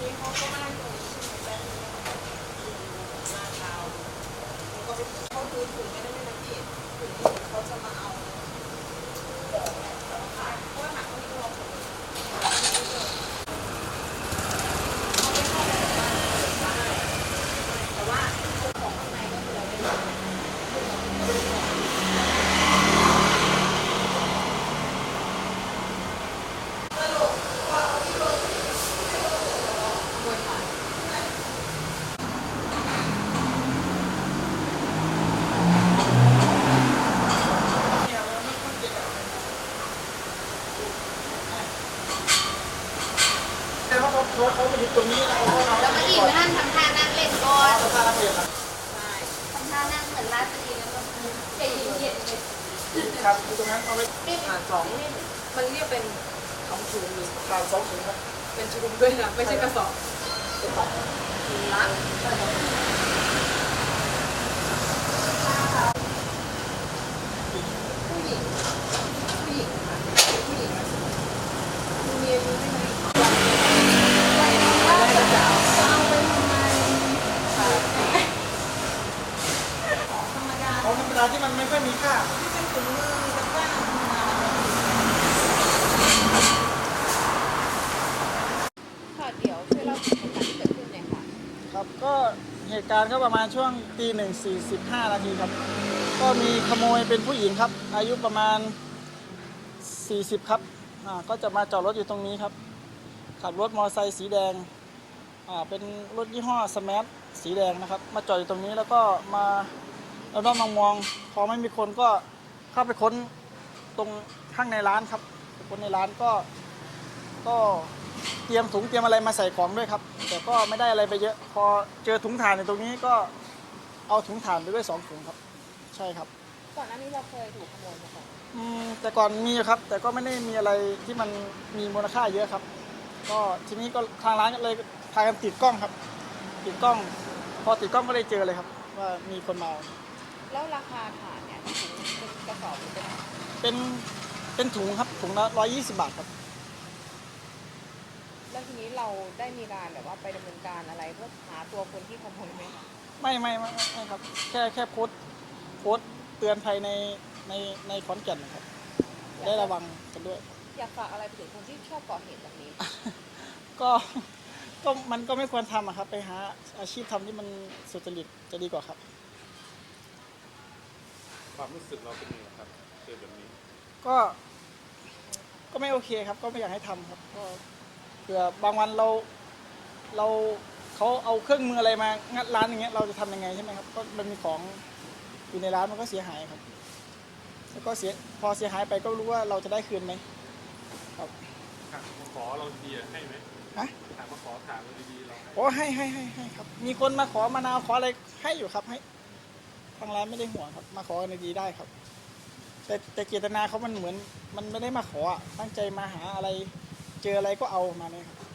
นี้เขาก็นั่ตรงนี้ใช่ไหมแล้วเขาก็ไเขาดูถุงไม่ได้ะพี่เขาจะมาเอา แล้วก็อีกนั่นทำท่านั่งเล่นก่อนเขาท่านักเรียนครับทำท่านั่งเหมือนร้าชนีแล้วก็ใจเย็นครับตรงนั้นเขาไว้นี่ผ่านสองมันเรียกเป็นสองถุงหรือผ่านสองถุงครับเป็นชุงด้วยนะไม่ใช่กระสอบเป็นตัดถุงละ ใช่ครับ ผู้หญิงผู้หญิงค่ะผู้หญิงคุณมีอายุได้ไหม ของธรรมดาที่มันไม่ค่อยมีค่า ค่ะเดี๋ยวช่วยเล่าเหตุการณ์ที่เกิดขึ้นหน่อยค่ะ ครับก็เห ตุการณ์ก็ประมาณช่วงตีหนึ่งสี่สิบห้านาทีครับ ก็มีขโมยเป็นผู้หญิงครับ อายุประมาณ40ครับอ่าก็จะมาจอดรถอยู่ตรงนี้ครับ ขับรถมอเตอร์ไซค์สีแดงอ่าเป็นรถยี่ห้อสมาร์ทสีแดงนะครับ มาจอดอยู่ตรงนี้แล้วก็มาแล้วก็มามองพอไม่มีคนก็เข้าไปค้นตรงข้างในร้านครับคนในร้านก็ ก็เตรียมถุงเตรียมอะไรมาใส่ของด้วยครับ แต่ก็ไม่ได้อะไรไปเยอะ พอเจอถุงถ่านในตรงนี้ก็เอาถุงถ่านไปด้วยสองถุงครับ ใช่ครับ ก่อนหน้านี้เราเคยถูกขโมยมาก่อนอืมแต่ก่อนมีอยู่ครับ แต่ก็ไม่ได้มีอะไรที่มันมีมูลค่าเยอะครับ ก็ทีนี้ก็ทางร้านก็เลยพากันติดกล้องครับ ติดกล้อง พอติดกล้องก็เลยเจอเลยครับ ว่ามีคนมา แล้วราคาถ่านเนี่ยถุงเป็นกระสอบหรือเป็นเป็นเป็นถุงครับถุงละร้อยยี่สิบาทครับ แล้วทีนี้เราได้มีการแบบว่าไปดำเนินการอะไรเพื่อหาตัวคนที่ขโมยไหมคะไม่ไม่ไม่ไม่ไม่ครับ แค่แค่โพสต์โพสต์เตือนภัยในในในขอนแก่นนะครับได้ระวังกันด้วย อยากฝากอะไรไปถึงคนที่ชอบก่อเหตุแบบนี้ ก็ก็มันก็ไม่ควรทำอะครับ ไปหาอาชีพทำที่มันสุจริตจะดีกว่าครับ ความรู้สึกเราเป็นยังไงครับเจอแบบนี้ ก็ก็ไม่โอเคครับ ก็ไม่อยากให้ทำครับก็เผื่อบางวันเราเราเขาเอาเครื่องมืออะไรมางัดร้านอย่างเงี้ยเราจะทำยังไงใช่ไหมครับก็มันมีของอยู่ในร้านมันก็เสียหายครับ แล้วก็เสียพอเสียหายไปก็รู้ว่าเราจะได้คืนไหมครับหากมาขอเราดีๆให้ไหมฮะหากมาขอถามเราดีๆเราให้โอ้ให้ให้ให้ให้ครับ มีคนมาขอมะนาวขออะไรให้อยู่ครับให้ทางร้านไม่ได้ห่วงครับ มาขอในดีได้ครับ แต่แต่เจตนาเขามันเหมือน มันไม่ได้มาขออะตั้งใจมาหาอะไร เจออะไรก็เอามาเนี่ยครับ